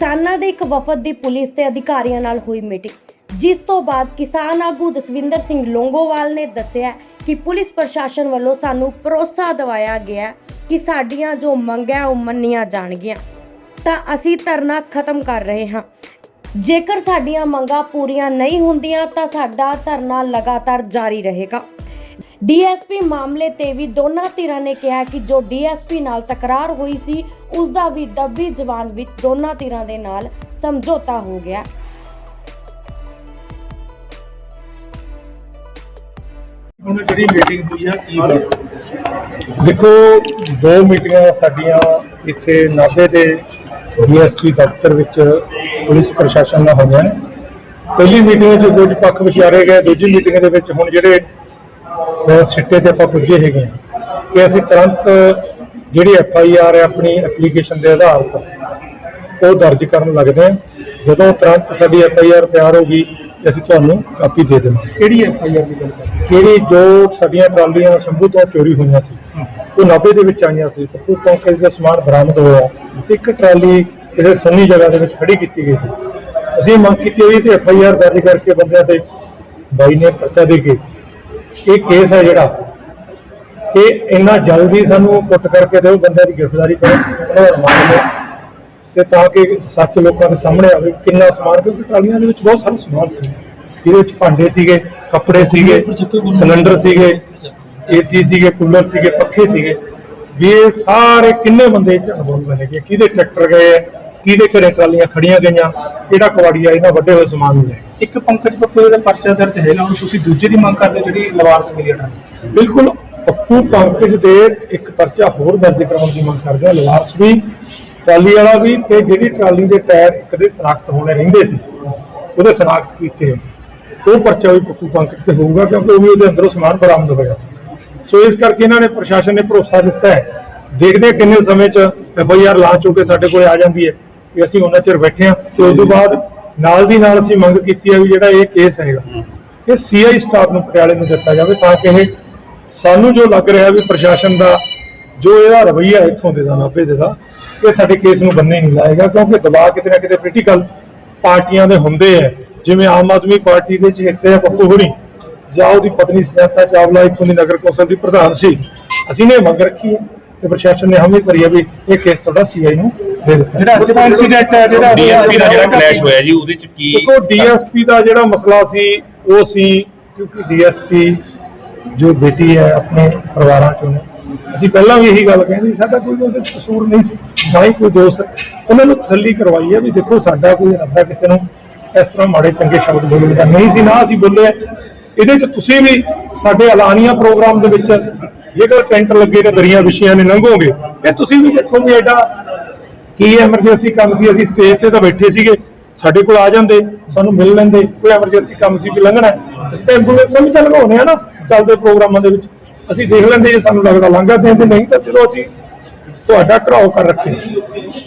ਕਿਸਾਨਾਂ ਦੇ ਇੱਕ ਵਫਦ ਦੀ ਪੁਲਿਸ ਤੇ ਅਧਿਕਾਰੀਆਂ ਨਾਲ ਹੋਈ ਮੀਟਿੰਗ। ਜਿਸ ਤੋਂ ਬਾਅਦ ਕਿਸਾਨ ਆਗੂ ਜਸਵਿੰਦਰ ਸਿੰਘ ਲੋਂਗੋਵਾਲ ਨੇ ਦੱਸਿਆ ਕਿ ਪੁਲਿਸ ਪ੍ਰਸ਼ਾਸਨ ਵੱਲੋਂ ਸਾਨੂੰ ਭਰੋਸਾ ਦਿਵਾਇਆ ਗਿਆ ਕਿ ਸਾਡੀਆਂ ਜੋ ਮੰਗਾਂ ਉਹ ਮੰਨੀਆਂ ਜਾਣਗੀਆਂ। ਤਾਂ ਅਸੀਂ ਧਰਨਾ ਖਤਮ ਕਰ ਰਹੇ ਹਾਂ। ਜੇਕਰ ਸਾਡੀਆਂ ਮੰਗਾਂ ਪੂਰੀਆਂ ਨਹੀਂ ਹੁੰਦੀਆਂ ਤਾਂ ਸਾਡਾ ਧਰਨਾ ਲਗਾਤਾਰ ਜਾਰੀ ਰਹੇਗਾ। ਡੀਐਸਪੀ ਮਾਮਲੇ ਤੇ ਵੀ ਦੋਨਾਂ ਧਿਰਾਂ ਨੇ ਕਿਹਾ ਕਿ ਜੋ ਡੀਐਸਪੀ ਨਾਲ ਤਕਰਾਰ ਹੋਈ ਸੀ ਉਸ ਦਾ ਵੀ ਦੱਬੀ ਜ਼ਬਾਨ ਵਿੱਚ ਦੋਨਾਂ ਧਿਰਾਂ ਦੇ ਨਾਲ ਸਮਝੌਤਾ ਹੋ ਗਿਆ। ਹੁਣ ਜਿਹੜੀ ਮੀਟਿੰਗ ਹੋਈ ਆ ਕੀ ਹੋਇਆ? ਦੇਖੋ ਦੋ ਮੀਟਿੰਗਾਂ ਸਾਡੀਆਂ ਇੱਥੇ ਨਾਭੇ ਦੇ ਡੀਐਸਪੀ ਦਫ਼ਤਰ ਵਿੱਚ ਪੁਲਿਸ ਪ੍ਰਸ਼ਾਸਨ ਨਾਲ ਹੋਈਆਂ ਨੇ। ਪਹਿਲੀ ਮੀਟਿੰਗ 'ਚ ਕੁਝ ਪੱਖ ਵਿਚਾਰੇ ਗਏ ਦੂਜੀ ਮੀਟਿੰਗ ਦੇ ਵਿੱਚ ਹੁਣ ਜਿਹੜੇ ਅਹ, ਸਿੱਟੇ ਤੇ ਆਪਾਂ ਪੁੱਜੇ ਹੈਗੇ ਆ ਕਿ ਅਸੀਂ ਤੁਰੰਤ ਜਿਹੜੀ ਐਫ ਆਈ ਆਰ ਹੈ ਆਪਣੀ ਐਪਲੀਕੇਸ਼ਨ ਦੇ ਆਧਾਰ ਤੇ ਉਹ ਦਰਜ ਕਰਨ ਲੱਗਦੇ ਆ ਜਦੋਂ ਤੁਰੰਤ ਸਾਡੀ ਐਫ ਆਈ ਆਰ ਤਿਆਰ ਹੋ ਗਈ ਤੇ ਅਸੀਂ ਤੁਹਾਨੂੰ ਕਾਪੀ ਦੇ ਦੇਵਾਂਗੇ ਕਿਹੜੀ ਐਫ ਆਈ ਆਰ ਦੀ ਗੱਲ ਕਰ ਕਿਹੜੀ ਜੋ ਸਾਡੀਆਂ ਟਰਾਲੀਆਂ ਸ਼ੰਭੂ ਤੋਂ ਚੋਰੀ ਹੋਈਆਂ ਸੀ ਉਹ ਨਾਭੇ ਦੇ ਵਿੱਚ ਆਈਆਂ ਸੀ। ਪੱਪੂ ਚੌਂਕੇ ਦਾ ਸਮਾਨ ਬਰਾਮਦ ਹੋਇਆ। ਇੱਕ ਟਰਾਲੀ ਜਿਹੜੇ ਸੰਨੀ ਜਗ੍ਹਾ ਦੇ ਵਿੱਚ ਖੜੀ ਕੀਤੀ ਗਈ ਸੀ। ਅਸੀਂ ਮੰਗ ਕੀਤੀ ਹੋਈ ਤੇ ਐਫ ਆਈ ਆਰ ਦਰਜ ਕਰਕੇ ਬੰਦਿਆਂ ਤੇ ਬਾਈ ਨੇ ਪਰਚਾ ਦੇ ਕੇ ਇਹ ਕੇਸ ਹੈ ਜਿਹੜਾ ਇਹ ਇੰਨਾ ਜਲਦੀ ਸਾਨੂੰ ਪੁੱਟ ਕਰਕੇ ਦਿਓ ਬੰਦਿਆਂ ਦੀ ਗ੍ਰਿਫਤਾਰੀ ਕਰੋ ਉਹਨਾਂ ਦਾ ਤੇ ਤਾਂ ਕਿ ਸੱਚ ਲੋਕਾਂ ਦੇ ਸਾਹਮਣੇ ਆਵੇ ਕਿੰਨਾ ਸਮਾਨ ਕਿਉਂਕਿ ਟਰਾਲੀਆਂ ਦੇ ਵਿੱਚ ਬਹੁਤ ਸਾਰਾ ਸਮਾਨ ਸੀ। ਜਿਹਦੇ ਵਿੱਚ ਭਾਂਡੇ ਸੀਗੇ ਕੱਪੜੇ ਸੀਗੇ ਸਿਲੰਡਰ ਸੀਗੇ ਏਸੀ ਸੀਗੇ ਕੂਲਰ ਸੀਗੇ ਪੱਖੇ ਸੀਗੇ। ਵੀ ਇਹ ਸਾਰੇ ਕਿੰਨੇ ਬੰਦੇ ਚ ਅਨੁਭਵ ਬਣੇ ਕਿਹਦੇ ਟਰੈਕਟਰ ਗਏ ਆ, ਕਿਹਦੇ ਘਰੇ ਟਰਾਲੀਆਂ ਖੜੀਆਂ ਗਈਆਂ? ਕਿਹੜਾ ਕਵਾੜੀਆ ਇਹਨਾਂ ਵੱਡੇ ਹੋਏ ਸਮਾਨ ਨੂੰ ਲੈ। ਇੱਕ ਪੰਕਜ ਪੱਪੂ ਦਾ ਪਰਚਾ ਦਰਜ ਹੈਗਾ ਹੁਣ ਤੁਸੀਂ ਦੂਜੇ ਦੀ ਮੰਗ ਕਰਦੇ ਹੋ ਜਿਹੜੀ ਲਵਾਰਸ ਮਿਲੀ ਹੈ। ਬਿਲਕੁਲ ਪੱਪੂ ਪੰਕਜ ਦੇ ਇੱਕ ਪਰਚਾ ਹੋਰ ਦਰਜ ਕਰਾਉਣ ਦੀ ਮੰਗ ਕਰਦੇ ਆ। ਲਵਾਰਸ ਵੀ ਟਰਾਲੀ ਵਾਲਾ ਵੀ ਤੇ ਜਿਹੜੀ ਟਰਾਲੀ ਦੇ ਟਾਇਰ ਇੱਕ ਦੇ ਸਨਾਖਤ ਹੋਣੇ ਰਹਿੰਦੇ ਸੀ ਉਹਦੇ ਸਨਾਖਤ ਕੀਤੇ। ਉਹ ਪਰਚਾ ਵੀ ਪੱਪੂ ਪੰਕਜ ਤੇ ਹੋਊਗਾ ਕਿਉਂਕਿ ਉਹ ਵੀ ਉਹਦੇ ਅੰਦਰੋਂ ਸਮਾਨ ਬਰਾਮਦ ਹੋਇਆ। ਸੋ ਇਸ ਕਰਕੇ ਇਹਨਾਂ ਨੇ ਪ੍ਰਸ਼ਾਸਨ ਨੇ ਭਰੋਸਾ ਦਿੱਤਾ ਹੈ। ਦੇਖਦੇ ਹਾਂ ਕਿੰਨੇ ਸਮੇਂ ਚ ਐਫ ਆਈ ਆਰ ਲਾਂਚ ਹੋ ਕੇ ਸਾਡੇ ਕੋਲ ਆ ਜਾਂਦੀ ਹੈ। ਕਿ ਅਸੀਂ ਉਹਨਾਂ ਚਿਰ ਬੈਠੇ ਹਾਂ ਤੇ ਉਸ ਤੋਂ ਬਾਅਦ ਨਾਲ ਦੀ ਨਾਲ ਅਸੀਂ ਮੰਗ ਕੀਤੀ ਹੈ ਵੀ ਜਿਹੜਾ ਇਹ ਕੇਸ ਹੈਗਾ ਇਹ ਸੀਆਈ ਸਟਾਫ ਨੂੰ ਪਟਿਆਲੇ ਨੂੰ ਦਿੱਤਾ ਜਾਵੇ ਤਾਂ ਕਿ ਇਹ ਸਾਨੂੰ ਜੋ ਲੱਗ ਰਿਹਾ ਵੀ ਪ੍ਰਸ਼ਾਸਨ ਦਾ ਜੋ ਇਹਦਾ ਰਵੱਈਆ ਇੱਥੋਂ ਦੇ ਦਾ ਨਾਭੇ ਦੇ ਦਾ ਇਹ ਸਾਡੇ ਕੇਸ ਨੂੰ ਬੰਨੇ ਨਹੀਂ ਲਾਏਗਾ ਕਿਉਂਕਿ ਦਬਾਅ ਕਿਤੇ ਨਾ ਕਿਤੇ ਪੋਲੀਟੀਕਲ ਪਾਰਟੀਆਂ ਦੇ ਹੁੰਦੇ ਆ ਜਿਵੇਂ ਆਮ ਆਦਮੀ ਪਾਰਟੀ ਦੇ ਚੇਤੇ ਆ ਪੱਪੂ ਹੁਣੀ ਜਾਂ ਉਹਦੀ ਪਤਨੀ ਸੁਨੇਤਾ ਚਾਵਲਾ ਇੱਥੋਂ ਦੀ ਨਗਰ ਕੌਂਸਲ ਦੀ ਪ੍ਰਧਾਨ ਸੀ। ਅਸੀਂ ਨੇ ਮੰਗ ਰੱਖੀ ਹੈ ਤੇ ਪ੍ਰਸ਼ਾਸਨ ਨੇ ਹਮੇ ਕਰੀ ਹੈ ਵੀ ਇਹ ਕੇਸ ਤੁਹਾਡਾ ਸੀਆਈ ਨੂੰ ਜਿਹੜਾ ਅੱਜ ਦਾ incident ਹੈ, ਜਿਹੜਾ ਡੀਐਸਪੀ ਦਾ ਜਿਹੜਾ ਕਲੈਸ਼ ਹੋਇਆ ਜੀ ਉਹਦੇ ਚ ਕੀ ਦੇਖੋ ਡੀਐਸਪੀ ਦਾ ਜਿਹੜਾ ਮਸਲਾ ਸੀ ਉਹ ਸੀ ਕਿਉਂਕਿ ਡੀਐਸਪੀ ਜੋ ਬੇਟੀ ਹੈ ਆਪਣੇ ਪਰਿਵਾਰਾਂ ਚੋਂ ਅਸੀਂ ਪਹਿਲਾਂ ਵੀ ਇਹੀ ਗੱਲ ਕਹਿੰਦੇ ਸਾਡਾ ਕੋਈ ਉਹਦੇ ਕਸੂਰ ਨਹੀਂ ਸੀ ਨਾ ਹੀ ਕੋਈ ਦੋਸਤ ਉਹਨਾਂ ਨੂੰ ਤਸੱਲੀ ਕਰਵਾਈ ਹੈ ਵੀ ਦੇਖੋ ਸਾਡਾ ਕੋਈ ਇਰਾਦਾ ਕਿਸੇ ਨੂੰ ਇਸ ਤਰ੍ਹਾਂ ਮਾੜੇ ਚੰਗੇ ਸ਼ਬਦ ਬੋਲਣ ਦਾ ਨਹੀਂ ਸੀ ਨਾ ਅਸੀਂ ਬੋਲੇ ਇਹਦੇ 'ਚ ਤੁਸੀਂ ਵੀ ਸਾਡੇ ਐਲਾਨੀਆਂ ਪ੍ਰੋਗਰਾਮ ਦੇ ਵਿੱਚ ਜੇਕਰ ਟੈਂਟ ਲੱਗੇ ਨੇ ਦਰੀਆਂ ਵਿਛੀਆਂ ਨੇ ਲੰਘੋਗੇ। ਇਹ ਤੁਸੀਂ ਵੀ ਦੇਖੋ ਵੀ ਐਡਾ ਕੀ ਐਮਰਜੈਂਸੀ ਕੰਮ ਸੀ? ਅਸੀਂ ਸਟੇਜ ਤੇ ਤਾਂ ਬੈਠੇ ਸੀਗੇ। ਸਾਡੇ ਕੋਲ ਆ ਜਾਂਦੇ, ਸਾਨੂੰ ਮਿਲ ਲੈਂਦੇ। ਕੋਈ ਐਮਰਜੈਂਸੀ ਕੰਮ ਸੀ ਕਿ ਲੰਘਣਾ। ਹੈ। ਤੇ ਐਂਬੂਲੈਂਸ ਵੀ ਤਾਂ ਲਗਾਉਣੇ ਆ ਨਾ, ਚੱਲਦੇ ਪ੍ਰੋਗਰਾਮਾਂ ਦੇ ਵਿੱਚ। ਅਸੀਂ ਦੇਖ ਲੈਂਦੇ ਜੇ ਸਾਨੂੰ ਲੱਗਦਾ ਲੰਘਾ ਦੇਂਦੇ ਨਹੀਂ ਤਾਂ ਚਲੋ ਅਸੀਂ ਤੁਹਾਡਾ ਘਰਾਓ ਕਰ ਰੱਖੇ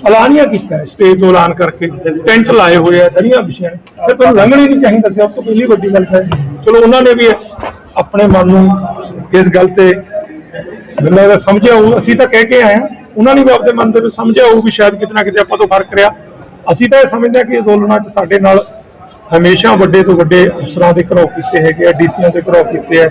ਐਲਾਨੀਆਂ ਕੀਤਾ ਸਟੇਜ ਤੋਂ ਐਲਾਨ ਕਰਕੇ। ਟੈਂਟ ਲਾਏ ਹੋਏ ਆ, ਦਰੀਆਂ ਵਿਛੀਆਂ ਤੇ ਤੁਹਾਨੂੰ ਲੰਘਣੀ ਨਹੀਂ ਚਾਹੀਦਾ ਸੀ ਉਹ ਤੋਂ ਪਹਿਲੀ ਵੱਡੀ ਗੱਲ ਹੈ। ਚਲੋ ਉਹਨਾਂ ਨੇ ਵੀ ਆਪਣੇ ਮਨ ਨੂੰ ਇਸ ਗੱਲ ਤੇ ਮੈਨੂੰ ਸਮਝਿਆ ਹੋਊ। ਅਸੀਂ ਤਾਂ ਕਹਿ ਕੇ ਆਏ ਹਾਂ। ਉਹਨਾਂ ਨੇ ਵੀ ਆਪਦੇ ਮਨ ਦੇ ਵਿੱਚ ਸਮਝਿਆ ਹੋਊ ਵੀ ਸ਼ਾਇਦ ਕਿਤੇ ਨਾ ਕਿਤੇ ਆਪਾਂ ਤੋਂ ਫ਼ਰਕ ਰਿਹਾ। ਅਸੀਂ ਤਾਂ ਇਹ ਸਮਝਦੇ ਹਾਂ ਕਿ ਅੰਦੋਲਨਾਂ 'ਚ ਸਾਡੇ ਨਾਲ ਹਮੇਸ਼ਾ ਵੱਡੇ ਤੋਂ ਵੱਡੇ ਅਫਸਰਾਂ ਦੇ ਘਰੋਂ ਕੀਤੇ ਹੈਗੇ ਆ ਡੀਸੀਆਂ ਦੇ ਘਰੋਂ ਕੀਤੇ ਆ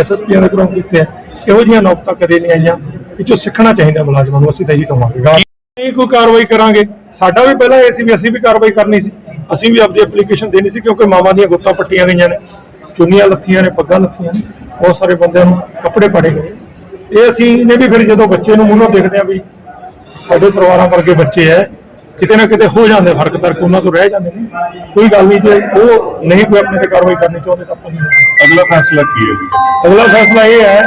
ਐਸਐਸਪੀਆਂ ਦੇ ਘਰੋਂ ਕੀਤੇ ਆ। ਇਹੋ ਜਿਹੀਆਂ ਨੌਬਤਾਂ ਕਦੇ ਨਹੀਂ ਆਈਆਂ। ਇਹ 'ਚੋਂ ਸਿੱਖਣਾ ਚਾਹੀਦਾ ਮੁਲਾਜ਼ਮਾਂ ਨੂੰ, ਅਸੀਂ ਤਾਂ ਇਹੀ ਕਹਾਂਗੇ। ਨਹੀਂ ਕੋਈ ਕਾਰਵਾਈ ਕਰਾਂਗੇ। ਸਾਡਾ ਵੀ ਪਹਿਲਾਂ ਇਹ ਸੀ ਵੀ ਅਸੀਂ ਵੀ ਕਾਰਵਾਈ ਕਰਨੀ ਸੀ। ਅਸੀਂ ਵੀ ਆਪਣੀ ਐਪਲੀਕੇਸ਼ਨ ਦੇਣੀ ਸੀ ਕਿਉਂਕਿ ਮਾਵਾਂ ਦੀਆਂ ਗੁੱਤਾਂ ਪੱਟੀਆਂ ਗਈਆਂ ਨੇ। ਚੁੰਨੀਆਂ ਲੱਥੀਆਂ ਨੇ, ਪੱਗਾਂ ਲੱਥੀਆਂ ਨੇ। ਬਹੁਤ ਸਾਰੇ ਬੰਦਿਆਂ ਨੂੰ ਕੱਪੜੇ ਪਾੜੇ ਗਏ। ਇਹ ਅਸੀਂ ਨੇ ਵੀ ਫਿਰ ਜਦੋਂ ਬੱਚੇ ਨੂੰ ਮੂੰਹੋਂ ਦੇਖਦੇ ਆ ਵੀ ਸਾਡੇ ਪਰਿਵਾਰਾਂ ਵਰਗੇ ਬੱਚੇ ਐ ਕਿਤੇ ਨਾ ਕਿਤੇ ਹੋ ਜਾਂਦੇ ਫ਼ਰਕ ਤਰਕ ਉਹਨਾਂ ਤੋਂ ਰਹਿ ਜਾਂਦੇ ਨੇ। ਕੋਈ ਗੱਲ ਨਹੀਂ ਜੇ ਉਹ ਨਹੀਂ ਕੋਈ ਆਪਣੇ ਤੇ ਕਾਰਵਾਈ ਕਰਨੀ ਚਾਹੁੰਦੇ ਤਾਂ ਆਪਾਂ ਨਹੀਂ ਅਗਲਾ ਫੈਸਲਾ ਕੀ ਹੈ ਜੀ? ਅਗਲਾ ਫੈਸਲਾ ਇਹ ਹੈ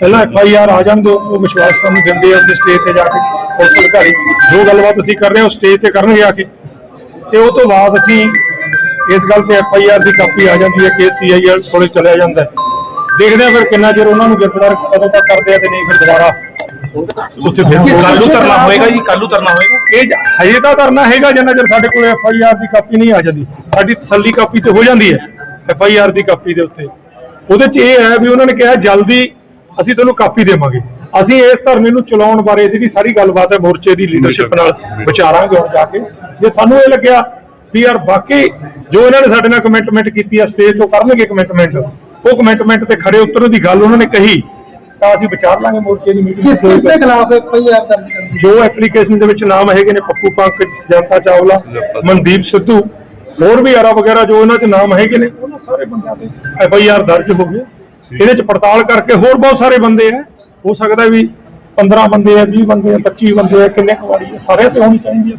ਪਹਿਲਾਂ ਐਫ ਆਈ ਆਰ ਆ ਜਾਣ ਦਿਓ ਉਹ ਵਿਸ਼ਵਾਸ ਸਾਨੂੰ ਦਿੰਦੇ ਆ ਉੱਥੇ ਸਟੇਜ ਤੇ ਜਾ ਕੇ ਪੁਲਿਸ ਅਧਿਕਾਰੀ ਜੋ ਗੱਲਬਾਤ ਅਸੀਂ ਕਰ ਰਹੇ ਹਾਂ ਉਹ ਸਟੇਜ ਤੇ ਕਰਨਗੇ ਆ ਕੇ। ਤੇ ਉਹ ਤੋਂ ਬਾਅਦ ਅਸੀਂ ਇਸ ਗੱਲ ਤੇ ਐਫ ਆਈ ਆਰ ਦੀ ਕਾਪੀ ਆ ਜਾਂਦੀ ਹੈ ਕੇਸ ਸੀ ਆਈ ਆਰ ਕੋਲੇ ਚਲਿਆ ਜਾਂਦਾ ਹੈ। ਦੇਖਦੇ ਆ ਫਿਰ ਕਿੰਨਾ ਚਿਰ ਉਹਨਾਂ ਨੂੰ ਗ੍ਰਿਫਤਾਰ ਕਦੋਂ ਤੱਕ ਕਰਦੇ ਆ ਤੇ ਨਹੀਂ ਫਿਰ ਦੁਬਾਰਾ। ਉੱਥੇ ਫਿਰ ਕੱਲ ਨੂੰ ਧਰਨਾ ਹੋਏਗਾ ਜੀ ਕੱਲ ਨੂੰ ਧਰਨਾ ਹੋਏਗਾ। ਇਹ ਹਜੇ ਤਾਂ ਕਰਨਾ ਹੈਗਾ ਜਿੰਨਾ ਚਿਰ ਸਾਡੇ ਕੋਲ ਐਫ ਆਈ ਆਰ ਦੀ ਕਾਪੀ ਨਹੀਂ ਆ ਜਾਂਦੀ। ਸਾਡੀ ਤਸੱਲੀ ਕਾਪੀ ਤੇ ਹੋ ਜਾਂਦੀ ਹੈ ਐਫ ਆਈ ਆਰ ਦੀ ਕਾਪੀ ਦੇ ਉੱਤੇ। ਉਹਦੇ 'ਚ ਇਹ ਹੈ ਵੀ ਉਹਨਾਂ ਨੇ ਕਿਹਾ ਜਲਦੀ ਅਸੀਂ ਤੁਹਾਨੂੰ ਕਾਪੀ ਦੇਵਾਂਗੇ। ਅਸੀਂ ਇਸ ਧਰਨੇ ਨੂੰ ਚਲਾਉਣ ਬਾਰੇ ਜਿਹੜੀ ਸਾਰੀ ਗੱਲਬਾਤ ਹੈ ਮੋਰਚੇ ਦੀ ਲੀਡਰਸ਼ਿਪ ਨਾਲ ਵਿਚਾਰਾਂਗੇ ਹੁਣ ਜਾ ਕੇ। ਜੇ ਸਾਨੂੰ ਇਹ ਲੱਗਿਆ ਵੀ ਯਾਰ ਬਾਕੀ ਜੋ ਇਹਨਾਂ ਨੇ ਸਾਡੇ ਨਾਲ ਕਮਿਟਮੈਂਟ ਕੀਤੀ ਆ ਸਟੇਜ ਤੋਂ ਕਰਨਗੇ ਕਮਿਟਮੈਂਟ ਉਹ ਕਮਿਟਮੈਂਟ ਤੇ ਖੜੇ ਉਤਰਨ ਦੀ ਗੱਲ ਉਹਨਾਂ ਨੇ ਕਹੀ ਤਾਂ ਅਸੀਂ ਵਿਚਾਰ ਲਾਂਗੇ ਮੋਰਚੇ ਦੀ ਮੀਟਿੰਗ ਦੇ ਖਿਲਾਫ ਐਫਆਈਆਰ ਦਰਜ ਕਰਨ ਜੋ ਐਪਲੀਕੇਸ਼ਨ ਦੇ ਵਿੱਚ ਨਾਮ ਹੈਗੇ ਨੇ ਪੱਪੂ ਪੰਕਜ ਜਨਤਾ ਚਾਵਲਾ ਮਨਦੀਪ ਸਿੱਧੂ ਹੋਰ ਵੀ ਆਰਾ ਵਗੈਰਾ ਜੋ ਇਹਨਾਂ 'ਚ ਨਾਮ ਹੈਗੇ ਨੇ। ਉਹਨਾਂ ਸਾਰੇ ਬੰਦਿਆਂ ਤੇ। ਐਫ ਆਈ ਆਰ ਦਰਜ ਹੋ ਗਈ। ਇਹਦੇ 'ਚ ਪੜਤਾਲ ਕਰਕੇ ਹੋਰ ਬਹੁਤ ਸਾਰੇ ਬੰਦੇ ਆ। ਹੋ ਸਕਦਾ ਵੀ 15 ਬੰਦੇ ਆ 20 ਬੰਦੇ ਆ 25 ਬੰਦੇ ਆ ਕਿੰਨੇ ਕੁ ਵਾਰੀ ਸਾਰੇ ਤੇ ਹੋਣੀ ਚਾਹੀਦੀ ਹੈ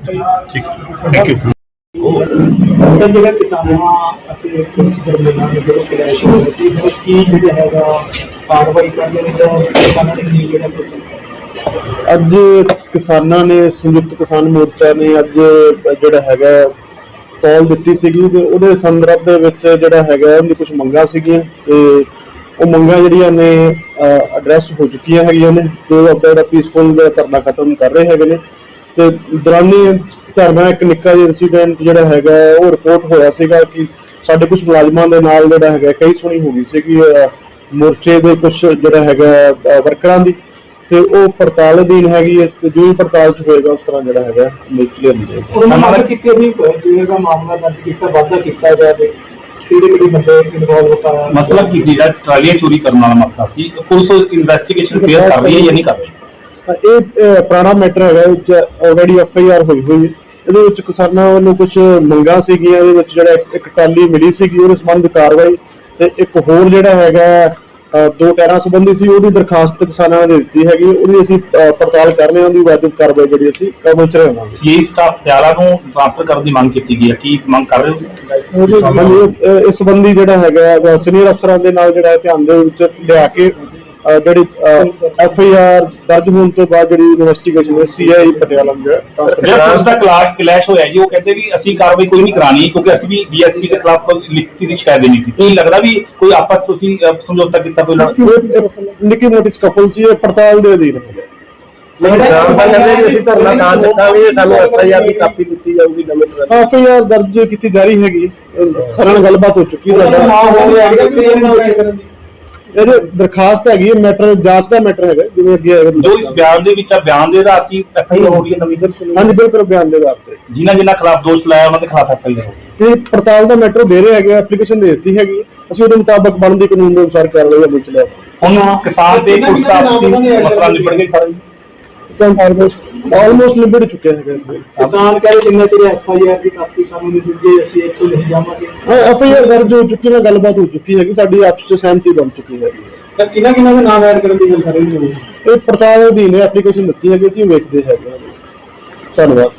ਠੀਕ। ਥੈਂਕ ਯੂ ਤਾਂ ਜਿਹੜਾ ਕਿਸਾਨਾਂ ਅਤੇ ਪੁਲਿਸ ਦਰਮਿਆਨ ਜਿਹੜਾ ਕਲੈਸ਼ ਹੋਇਆ ਸੀ ਕੀ ਜਿਹੜਾ ਹੈਗਾ ਕਾਰਵਾਈ ਕਰਨੀ ਹੈ ਜਾਂ ਕਿਸਾਨਾਂ ਨੇ ਕੀ ਜਿਹੜਾ ਅੱਜ ਕਿਸਾਨਾਂ ਨੇ, ਸੰਯੁਕਤ ਕਿਸਾਨ ਮੋਰਚਾ ਨੇ ਅੱਜ ਜਿਹੜਾ ਹੈਗਾ ਕਾਲ ਦਿੱਤੀ ਸੀਗੀ ਤੇ ਉਹਦੇ ਸੰਦਰਭ ਦੇ ਵਿੱਚ ਜਿਹੜਾ ਹੈਗਾ ਉਹਦੀ ਕੁਝ ਮੰਗਾਂ ਸੀਗੀਆਂ ਤੇ ਉਹ ਮੰਗਾਂ ਜਿਹੜੀਆਂ ਨੇ ਐਡਰੈਸ ਹੋ ਚੁੱਕੀਆਂ ਹੈਗੀਆਂ ਨੇ ਤੇ ਉਹ ਆਪਣਾ ਜਿਹੜਾ ਪੀਸਫੁਲ ਧਰਨਾ ਖਤਮ ਕਰ ਰਹੇ ਹੈਗੇ ਨੇ ਤੇ ਦੌਰਾਨੀ ਧਰਨਾ ਇੱਕ ਨਿੱਕਾ ਜਿਹਾ ਇਨਸੀਡੈਂਟ ਜਿਹੜਾ ਹੈਗਾ ਉਹ ਰਿਪੋਰਟ ਹੋਇਆ ਸੀਗਾ ਕਿ ਸਾਡੇ ਕੁਝ ਮੁਲਾਜ਼ਮਾਂ ਦੇ ਨਾਲ ਜਿਹੜਾ ਹੈਗਾ ਕਈ ਸੁਣੀ ਹੋ ਗਈ ਸੀਗੀ ਮੋਰਚੇ ਦੇ ਕੁਝ ਜਿਹੜਾ ਹੈਗਾ ਵਰਕਰਾਂ ਦੀ। ਤੇ ਉਹ ਪੜਤਾਲ ਅਧੀਨ ਹੈਗੀ ਹੈ ਤੇ ਜੋ ਵੀ ਪੜਤਾਲ ਚ ਹੋਏਗਾ ਉਸ ਤਰ੍ਹਾਂ ਜਿਹੜਾ ਹੈਗਾ ਕਲੀਅਰ ਹੋ ਜਾਏਗਾ ਉਹਨਾਂ ਮੰਗ ਕੀਤੀ ਵੀ ਜਿਹੜਾ ਮਾਮਲਾ ਦਰਜ ਕੀਤਾ ਵਾਧਾ ਕੀਤਾ ਜਾਵੇ ਮਤਲਬ ਕਿ ਜਿਹੜਾ ਟਰਾਲੀਆਂ ਚੋਰੀ ਕਰਨ ਵਾਲਾ ਮਸਲਾ ਸੀ ਪੁਲਿਸ ਇਨਵੈਸਟੀਗੇਸ਼ਨ ਫੇਰ ਕਰ ਰਹੀ ਹੈ ਜਾਂ ਨਹੀਂ ਕਰ ਰਹੀ? ਇਹ ਪੁਰਾਣਾ ਮੈਟਰ ਹੈਗਾ ਇਹ ਚ ਆਲਰੇਡੀ ਐਫ ਆਈ ਆਰ ਹੋਈ ਹੋਈ ਹੈ। ਇਹਦੇ ਵਿੱਚ ਕਿਸਾਨਾਂ ਵੱਲੋਂ ਕੁਝ ਮੰਗਾਂ ਸੀਗੀਆਂ ਇਹਦੇ ਵਿੱਚ ਜਿਹੜਾ ਇੱਕ- ਇੱਕ ਟਾਲੀ ਮਿਲੀ ਸੀਗੀ ਉਹਦੇ ਸੰਬੰਧ ਕਾਰਵਾਈ ਤੇ ਇੱਕ ਹੋਰ ਜਿਹੜਾ ਹੈਗਾ ਦੋ ਟੈਰਾਂ ਸੰਬੰਧੀ ਸੀ ਉਹਦੀ ਦਰਖਾਸਤ ਕਿਸਾਨਾਂ ਨੇ ਦਿੱਤੀ ਹੈਗੀ ਉਹਦੀ ਅਸੀਂ ਪੜਤਾਲ ਕਰ ਰਹੇ ਹਾਂ ਉਹਦੀ ਵਾਜਬ ਕਾਰਵਾਈ ਜਿਹੜੀ ਅਸੀਂ ਕਬਲ ਚ ਰਹਾਂਗੇ ਇਹ ਸਟਾਫ ਪਟਿਆਲਾ ਨੂੰ ਟ੍ਰਾਂਸਫਰ ਕਰਨ ਦੀ ਮੰਗ ਕੀਤੀ ਗਈ ਹੈ? ਕੀ ਮੰਗ ਕਰ ਰਹੇ ਹੋ? ਇਸ ਸੰਬੰਧੀ ਜਿਹੜਾ ਹੈਗਾ ਸੀਨੀਅਰ ਅਫਸਰਾਂ ਦੇ ਨਾਲ ਜਿਹੜਾ ਧਿਆਨ ਦੇ ਵਿੱਚ ਲਿਆ ਕੇ ਜਿਹੜੀ ਐਫ ਆਈ ਆਰ ਦਰਜ ਹੋਣ ਤੋਂ ਬਾਅਦ ਜਿਹੜੀ ਇਨਵੈਸਟੀਗੇਸ਼ਨ ਹੈ ਸੀ ਆਈ ਪਟਿਆਲਾ ਨੂੰ ਜਿਹੜਾ ਪੁਲਿਸ ਦਾ ਕਲਾਸ ਕਲੈਸ਼ ਹੋਇਆ ਜੀ ਉਹ ਕਹਿੰਦੇ ਵੀ ਅਸੀਂ ਕਾਰਵਾਈ ਕੋਈ ਨਹੀਂ ਕਰਾਣੀ ਕਿਉਂਕਿ ਅਸੀਂ ਵੀ ਡੀਐਸਪੀ ਦੇ ਖਿਲਾਫ ਲਿਖਤੀ ਦੀ ਸ਼ਿਕਾਇਤ ਦੇਣੀ ਸੀ। ਕੀ ਲੱਗਦਾ ਵੀ ਕੋਈ ਆਪਸ ਤੁਸੀਂ ਸਮਝੌਤਾ ਕੀਤਾ ਕੋਈ ਲੜ ਇਹ- ਇਹ ਨਿੱਕੀ ਮੋਟੀ ਕਪਲ ਸੀ ਇਹ ਪੜਤਾਲ ਦੇ ਅਧੀਨ ਹੈ। ਅਸੀਂ ਧਰਨਾ ਨਾ ਦਿੱਤਾਂਗੇ ਸਾਨੂੰ ਐਫ ਆਈ ਆਰ ਦੀ ਕਾਪੀ ਦਿੱਤੀ ਜਾਊਗੀ ਨਵੇਂ ਐਫ ਆਈ ਆਰ ਦਰਜ ਕੀਤੀ ਜਾ ਰਹੀ ਹੈਗੀ ਸਾਰਿਆਂ ਨਾਲ ਗੱਲਬਾਤ ਹੋ ਚੁੱਕੀ ਹੈ। ਨਾ ਹੋ ਗਿਆ ਕਿ ਕਲੀਅਰ ਨਾ ਹੋਇਆ ਕਰਨ ਦੀ ਇਹਦੇ ਦਰਖਾਸਤ ਹੈਗੀ ਹੈ ਮੈਟਰ ਜਾਂਚ ਦਾ ਮੈਟਰ ਹੈਗਾ ਜਿਵੇਂ ਅੱਗੇ ਹੈਗਾ ਜੋ ਇਸ ਬਿਆਨ ਦੇ ਵਿੱਚ ਆ ਬਿਆਨ ਦੇ ਆਧਾਰ ਕੀ ਐਫਆਈਆਰ ਹੋ ਰਹੀ ਹੈ ਨਵੀਂ ਹਾਂਜੀ ਬਿਲਕੁਲ ਬਿਆਨ ਦੇ ਆਧਾਰ ਤੇ। ਜਿਨ੍ਹਾਂ ਜਿਨ੍ਹਾਂ ਖਿਲਾਫ ਦੋਸ਼ ਲਾਇਆ ਉਹਨਾਂ ਦੇ ਖਿਲਾਫ ਐਫਆਈਆਰ ਹੋ ਤੇ ਪੜਤਾਲ ਦਾ ਮੈਟਰ ਦੇ ਰਹੇ ਹੈਗੇ ਐਪਲੀਕੇਸ਼ਨ ਦੇ ਦਿੱਤੀ ਹੈਗੀ ਹੈ। ਅਸੀਂ ਉਹਦੇ ਮੁਤਾਬਕ ਬਣਦੀ ਕਾਨੂੰਨ ਦੇ ਅਨੁਸਾਰ ਕਾਰਵਾਈ ਅਮਲ ਚ ਲਿਆ ਹੁਣ ਕਿਸਾਨ ਤੇ ਦਾ ਆਪਸੀ ਮਸਲਾ ਨਿਬੜ ਗਿਆ ਸਾਰਾ ਜੀ ਆਲਮੋਸਟ ਆਲਮੋਸਟ ਨਿਬੜ ਚੁੱਕਿਆ ਹੈਗਾ ਇਹ। ਕਿਸਾਨ ਕਹੇ ਜਿੰਨੇ ਚਿਰ ਐਫਆਈਆਰ ਦੀ ਕਾਪੀ ਸਾਨੂੰ ਨਹੀਂ ਦਿੱਤੀ ਅਸੀਂ ਇੱਥੋਂ ਨਹੀਂ ਜਾਵਾਂਗੇ ਹਾਂ ਐਫ ਆਈ ਆਰ ਦਰਜ ਹੋ ਚੁੱਕੀ ਹੈ ਗੱਲਬਾਤ ਹੋ ਚੁੱਕੀ ਹੈਗੀ ਸਾਡੀ ਆਪਸ ਚ ਸਹਿਮਤੀ ਬਣ ਚੁੱਕੀ ਹੈਗੀ ਹੈ। ਤਾਂ ਕਿਹਨਾਂ ਕਿਹਨਾਂ ਦੇ ਨਾਮ ਐਡ ਕਰਨ ਦੀ ਗੱਲ ਕਰ ਰਹੇ ਹੋ ਇਹ ਪੜਤਾਲ ਅਧੀਨ ਐਪਲੀਕੇਸ਼ਨ ਦਿੱਤੀ ਹੈਗੀ ਅਸੀਂ ਵੇਖਦੇ ਹੈਗੇ ਹਾਂ। ਧੰਨਵਾਦ